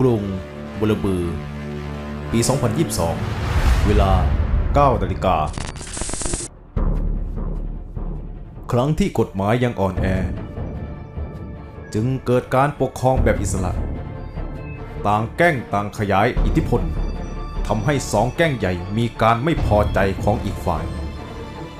กรุงบุรบือ ปี 2022 เวลา9นาฬิกา ครั้งที่กฎหมายยังอ่อนแอ จึงเกิดการปกครองแบบอิสระ ต่างแก้งต่างขยายอิทธิพลทำให้สองแก้งใหญ่มีการไม่พอใจของอีกฝ่าย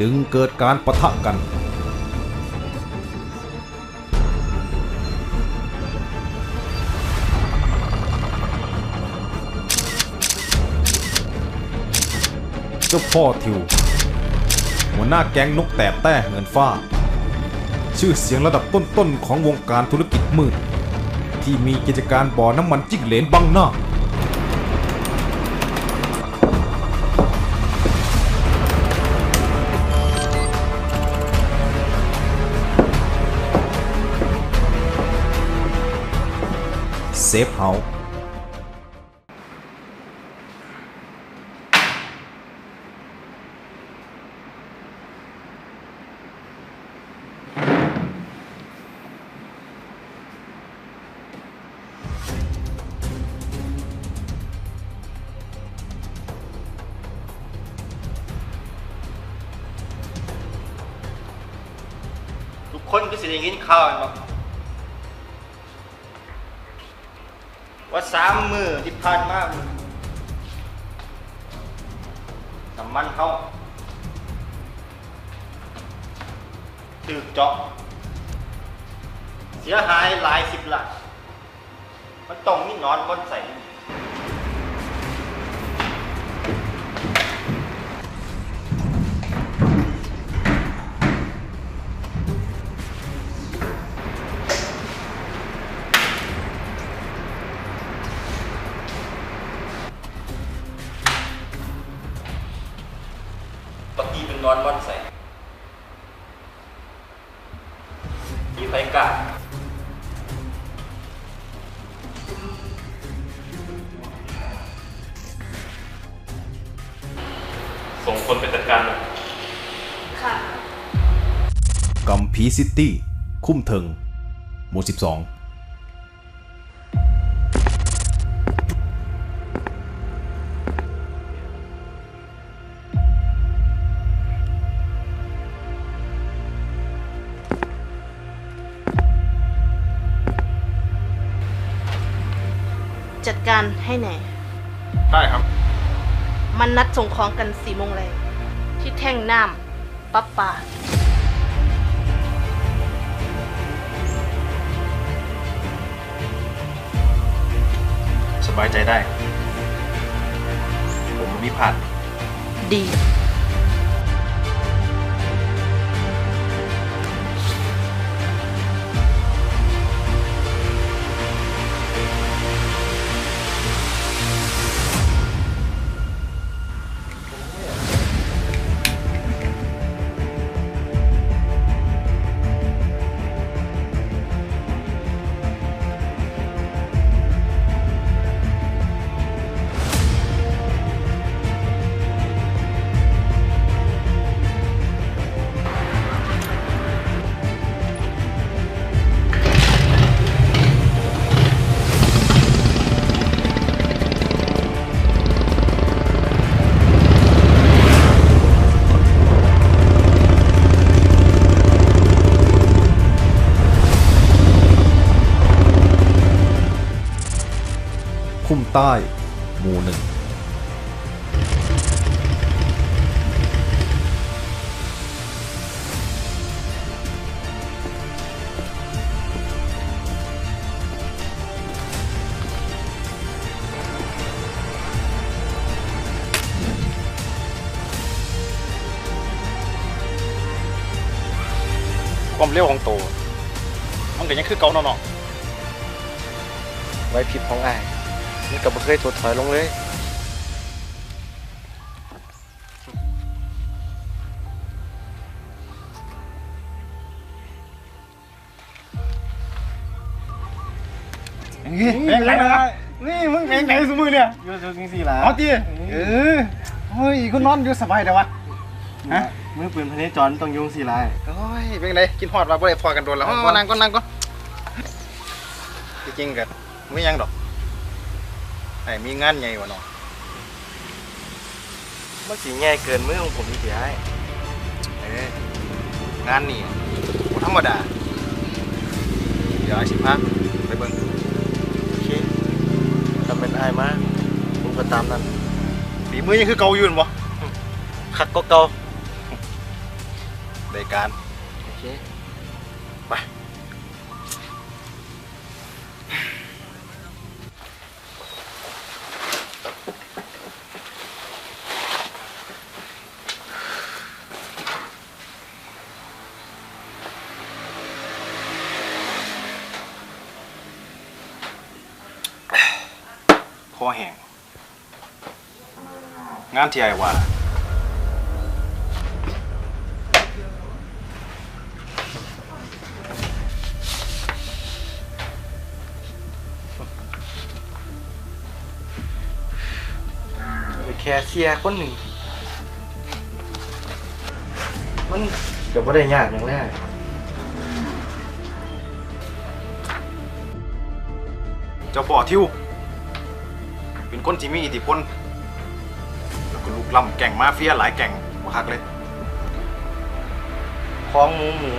จึงเกิดการปะทะกัน เจ้าพ่อทิว หัวหน้าแก๊งนกแตบแต้เงินฟ้า ชื่อเสียงระดับต้นๆของวงการธุรกิจมืด ที่มีกิจการบ่อน้ำมันจิ้งเหลนบังหน้าเซฟเฮาส์ นข่าวแม่นบ่ว่าสามมือที่ผ่านมาน้ำมันเขาตึกเจาะ เสียหายหลายสิบล้านมันต้องมีหนอนบนใส่ กัมพีซิตี้ คุ้มเทิง หมู่ 12จัดการให้แหน่ ได้ครับ มันนัดส่งของกันสี่โมงแรงที่แท่งน้ำปั๊บป่า สบายใจได้ ผมมีผ่านดี คุ้มใต้ หมู่หนึ่งความเร็วของตัวมันก็ยังคือเก่าเนาะไว้ผิดของอ้ายมั นก็บ่เคยถดถอยลงเลยเพลงไหนนะนี่มึงเพลงไหนสมือเนี่ยอยู่จังซี่ล่ะเอาตีเออเฮ้ยคุณนอนอยู่สบายแต่วะฮะมือปืนพเนจรต้องยุ่งสิล่ะโอ้ยเป็นไงกินฮอดว่าบ่ได้พอกันโดนแล้วก็นั่งก็นั่งก็จริงๆกันไม่ยังดอก ไอ้มีงานใหญ่กว่าน้องมันสีง่ายเกินมือของผมนี่เสียให้เอ้ยงานนี่บ่ธรรมดา เดี๋ยวไอ้สิพาไปเบิ่งโอเคถ้าเป็นไอ้ายมาผมก็ตามนั้นฝีมือยังคือเก่าอยู่นั่นบ่คักก็เก่าได้การ งานที่ไอ้ว่าไปแค่เสียคนหนึ่ง มันก็บ่ได้ยากอย่างแรกเจ้าป่อทิว เป็นคนที่มีอิทธิพล แล้วก็ลุกล้ำแก่งมาเฟียหลายแก่งมาคักเลย ของหมูหมู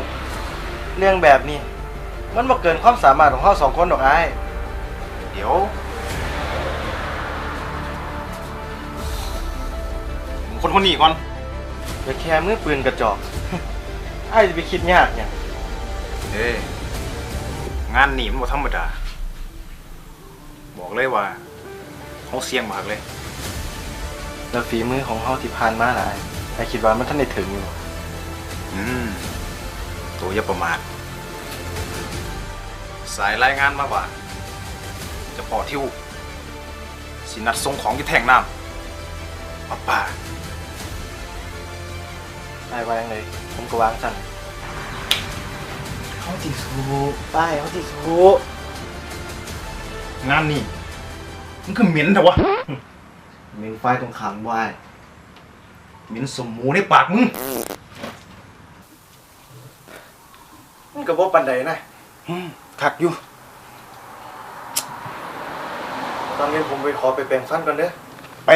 เรื่องแบบนี้ มันบ่เกินความสามารถของเขาสองคนดอกไอ้ายเดี๋ยวผมคนคนนี้ก่อนไปแค่มือปืนกระจอก ไอ้ายจะไปคิดยากเนี่ยงเอ้ยงานนี่มันบ่ธรรมดา บอกเลยว่าเขาเสี่ยงมากเลย แล้วฝีมือของเขาที่ผ่านมาหลายไอ้ายคิดว่ามันท่านได้ถึงอยู่ อืมตัวอย่าประมาทสายรายงานมาว่าเจะป่อทิวสินัดส่งของที่แทงน้ำป้าป่าไอ้ายวางเลยผมก็วางสั่นเขาติดสูป้ายเขาติดสูงานนี่มันคือเหม็นแต่วะ เมนไฟตรงขางวายเหม็นสมหมูในปากมึงมันก็บ่ปันใดนะถักอยู่ ตอนนี้ผมไปขอไปแปลงฟันก่อนเด้อไป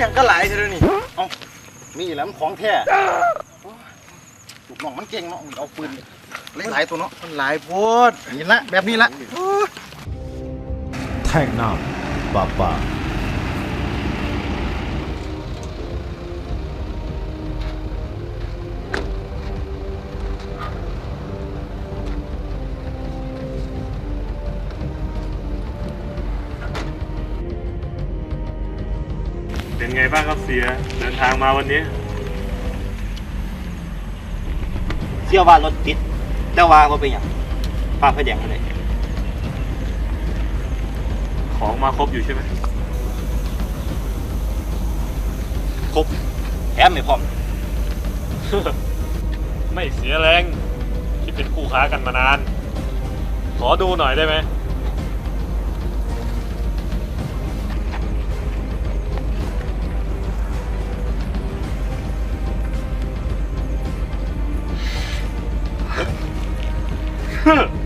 พวกมันหยังก็หลายเท่านี้เอามีแหล้วมันของแท้ลูกน้องมันเก่งเนาะเอาปืนหลายๆตัวเนาะมันหลายโพดนี่ละแบบนี้ละแท่งน้ำป่าป่า ไงบ้างครับเสียเดินทางมาวันนี้ เชื่อว่ารถติด แต่ว่าบ่เป็นหยังฟ้าไฟแดงมาเลยของมาครบอยู่ใช่ไหมครบแถมไม่พร้อม ไม่เสียแรงที่เป็นคู่ค้ากันมานาน ขอดูหน่อยได้ไหม うん。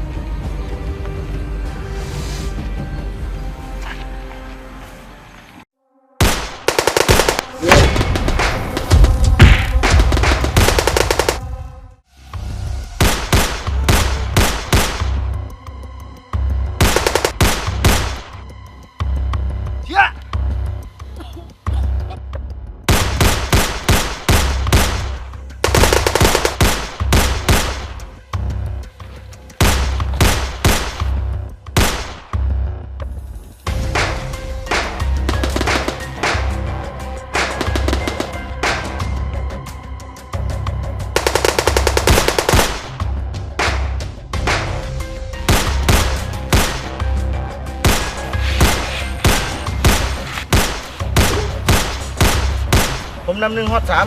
นำหนึ่งฮอดสาม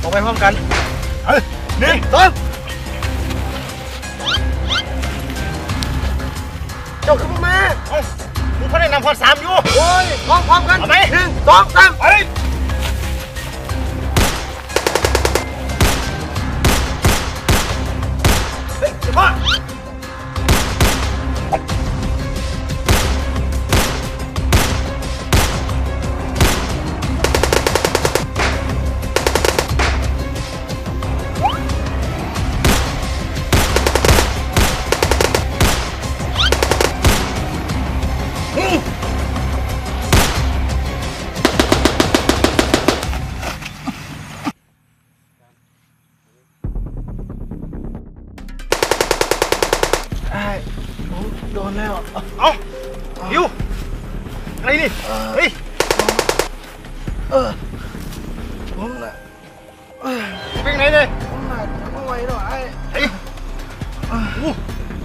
ออกไปพร้อมกันเฮ้ยหนึ่งสองเจ้าขึ้นมาเอ้ามึงเขาได้นำฮอดสามอยู่ โอ้ยพร้อมพร้อมกันเอาไหม หนึ่งสองสาม ไป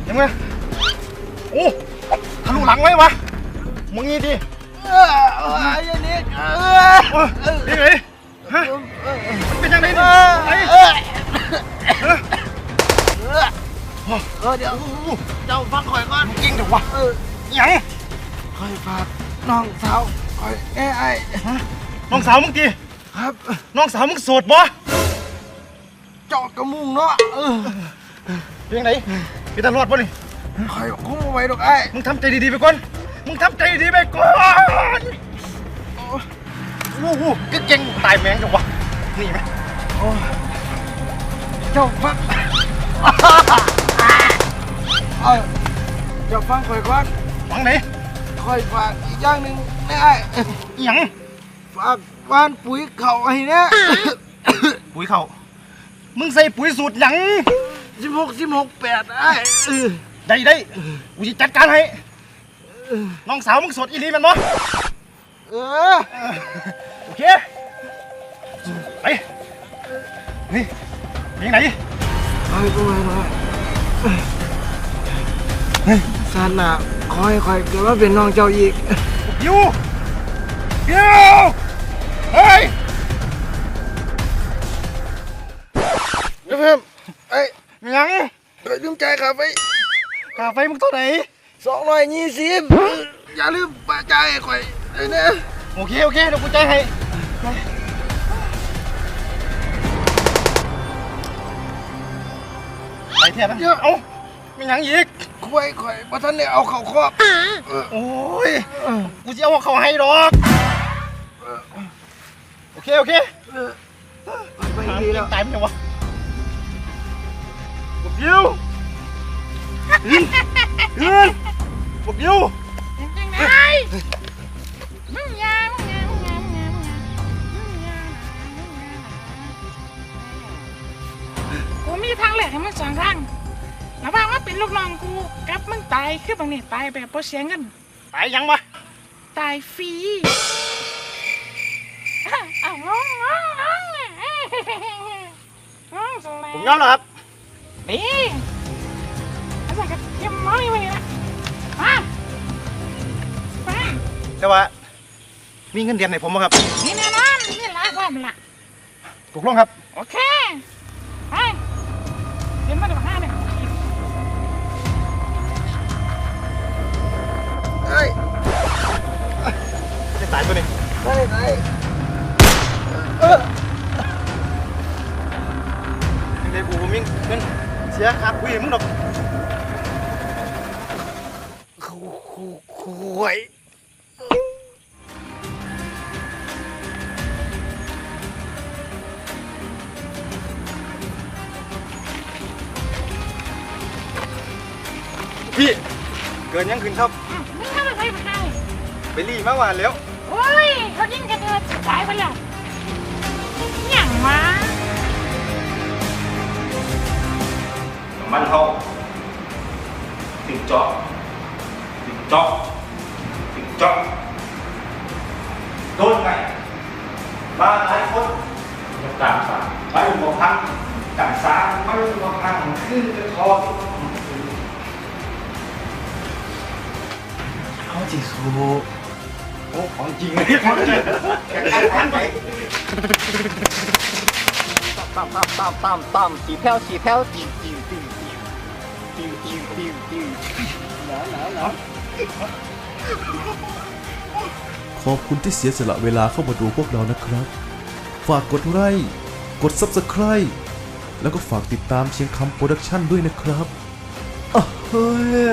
ยังไงโอ้ทะลุหลังไว้วะมึงงี้ดิเออเออไอ้ยนี่เออเออยังไงฮะมันเป็นยังไงเนี่อไอ้เออเออเดี๋ยวเจ้าฟังข่อยก่อนจริงเถอะวะเออยังข่อยฝากน้องสาวข่อยแอ้ไอ้น้องสาวมึงดีครับ น้องสาวมึงโสดบ่เจาะกระมุงเนาะเออเป็นยังไง พี่ตำรวจบ่นี่ข่อยคงไม่ไหวหรอกไอ้มึงทำใจดีๆไปก่อน มึงทำใจดีๆไปก่อนโอ้โหก็เก่งตายแมงจังวะนี่ไหมเจ้าฟังเออเจ้าฟังข่อยก่อนหวังไหนข่อยฝากอีกอย่างหนึ่งนะไอ้อิหยังฝากบ้านปุ๋ยเขาให้เนี่ยปุ๋ยเขามึงใส่ปุ๋ยสูตรหยัง สิบหกสิบหกแปดไอ้เออได้ได้กูจะจัดการให้น้องสาวมึงโสดอีหลีแมันบ่เออโอเคไปนี่ยังไงคอยก็ไม่มาซาหนาคอยคอยเกิดว่าเป็นน้องเจ้าอีกยูยูเฮ้ยเดี๋ยวเพิ่มไอ้ ยังคอยลืมใจายครับไปค่าไฟมึงเท่าไหร่สองร้อยยี่สิบอย่าลืมปะใจายคอยเลยนะโอเคโอเคเดี๋ยวกูจ่ายให้ไปเทียบนะเอ้าไม่ยังอีกคุยคอยเพราะท่านเนี่ยเอาเข่าครอบโอ้ยกูจะเอาเขาให้ดอกโอเคโอเคไปถามดีจริแล้งวตายมั้ยวะ บกยิวยืนยืนบกยิวยังไงมึงยามึงยามึงยามึงยามึงยามึงยากูมีทางเลือกให้มึงสองทางระหว่างว่าเป็นลูกน้องกูกับมึงตายคือบางนี่ตายแบบบ่เสียเงินตายยังวะตายฟรีอ้าวงงงงงงงงสลายผมยอมแล้วครับ ดีอะไรกันเยี่ยมมากเลยนะมาไปแต่ว่า มีเงินเดือนให้ผมบ่ครับนี่แน่นอนนี่หลายความละตกลงครับ โอเคไปเดี๋ยวมาดูห้าเนี่ยไอ้จะตายตัวนี้ไอ้ไอ้ยังไงกูผมมีเงิน เสียค่าคุยให้มึงดอกคุยพี่ เกินยังขึ้นครับ มึงทำอะไรไปใครไปรีมาหวานแล้ว โอ้ยเขายิงกันเดือดสายไปแล้ว văn hậu thịt chó thịt chó thịt chó đôi ngày ba thái quân nhập cảm ba bay một thăng cảm xã bay một thăng cứ cái kho cái có chỉ số Ô, còn gì nữa Còn gì nữa Còn gì nữa Tạm, tạm, tạm, tạm, tạm, chỉ theo, chỉ theo, chỉ, ติวติวหนาวหนาวหนาวขอบคุณที่เสียสละเวลาเข้ามาดูพวกเรานะครับ ฝากกดไลค์กด Subscribe แล้วก็ฝากติดตามเชียงคำโปรดักชั่นด้วยนะครับอะเฮ้ย